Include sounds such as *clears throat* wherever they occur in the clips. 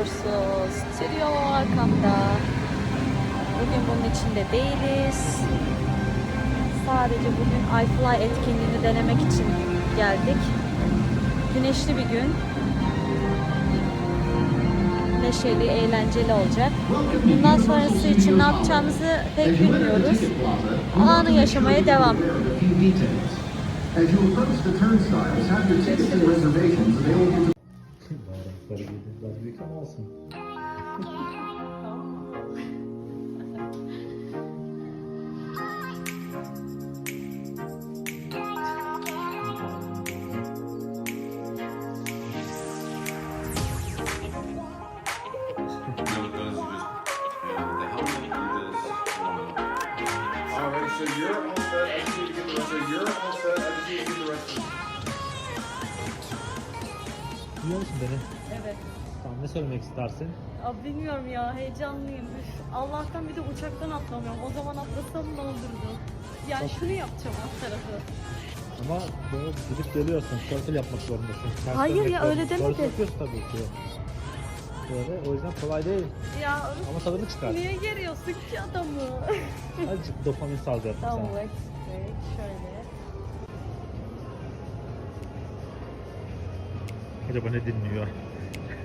Dorsu Studio arkamda. Bugün bunun içinde değiliz. Sadece bugün iFly etkinliğini denemek için geldik. Güneşli bir gün. Neşeli, eğlenceli olacak. Bundan sonrası için ne yapacağımızı pek bilmiyoruz. Anı yaşamaya devam. As you approach the turnstiles, have your tickets and reservations available right, so you're all set. I just need to get the rest. So you're all set. I just need to get the rest. Biliyor musun beni? Evet. Tamam ne söylemek istersin? Abi bilmiyorum ya heyecanlıyım. Üf, Allah'tan bir de uçaktan atlamıyorum. O zaman atlasam ne olurdu? Yani şunu yapacağım alt tarafı. Ama böyle gidip geliyorsun. Törtül yapmak zorundasın. Ters Hayır dönmek ya, öyle zorundasın. Törtül demedi. yapıyorsun tabii ki. Böyle, o yüzden kolay değil. Ya Ama tadını çıkar. niye geriyorsun ki adamı? *laughs* Azıcık dopamin salgılatın tamam sana. Bey, şöyle. Acaba ne dinliyor?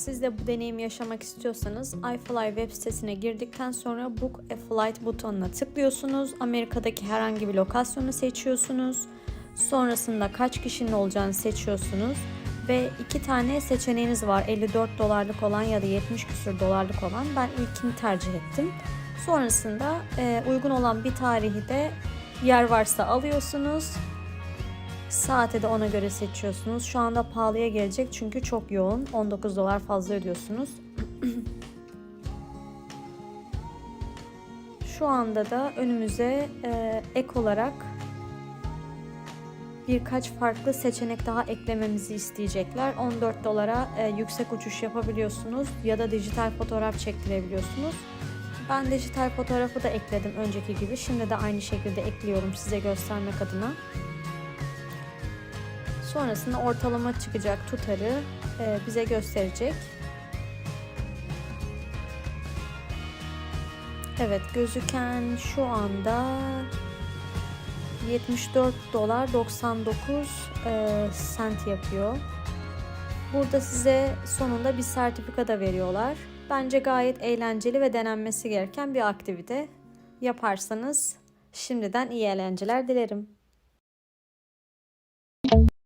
siz de bu deneyimi yaşamak istiyorsanız iFly web sitesine girdikten sonra Book a Flight butonuna tıklıyorsunuz. Amerika'daki herhangi bir lokasyonu seçiyorsunuz. Sonrasında kaç kişinin olacağını seçiyorsunuz. Ve iki tane seçeneğiniz var. 54 dolarlık olan ya da 70 küsur dolarlık olan. Ben ilkini tercih ettim. Sonrasında e, uygun olan bir tarihi de yer varsa alıyorsunuz. Saate de ona göre seçiyorsunuz. Şu anda pahalıya gelecek çünkü çok yoğun. 19 dolar fazla ödüyorsunuz. *clears throat* Şu anda da önümüze e, ek olarak birkaç farklı seçenek daha eklememizi isteyecekler. 14 dolara e, yüksek uçuş yapabiliyorsunuz ya da dijital fotoğraf çektirebiliyorsunuz. Ben dijital fotoğrafı da ekledim önceki gibi. Şimdi de aynı şekilde ekliyorum size göstermek adına. Sonrasında ortalama çıkacak tutarı e, bize gösterecek. Evet gözüken şu anda 74 dolar 99 e, sent yapıyor. Burada size sonunda bir sertifika da veriyorlar. Bence gayet eğlenceli ve denenmesi gereken bir aktivite. yaparsanız şimdiden iyi eğlenceler dilerim.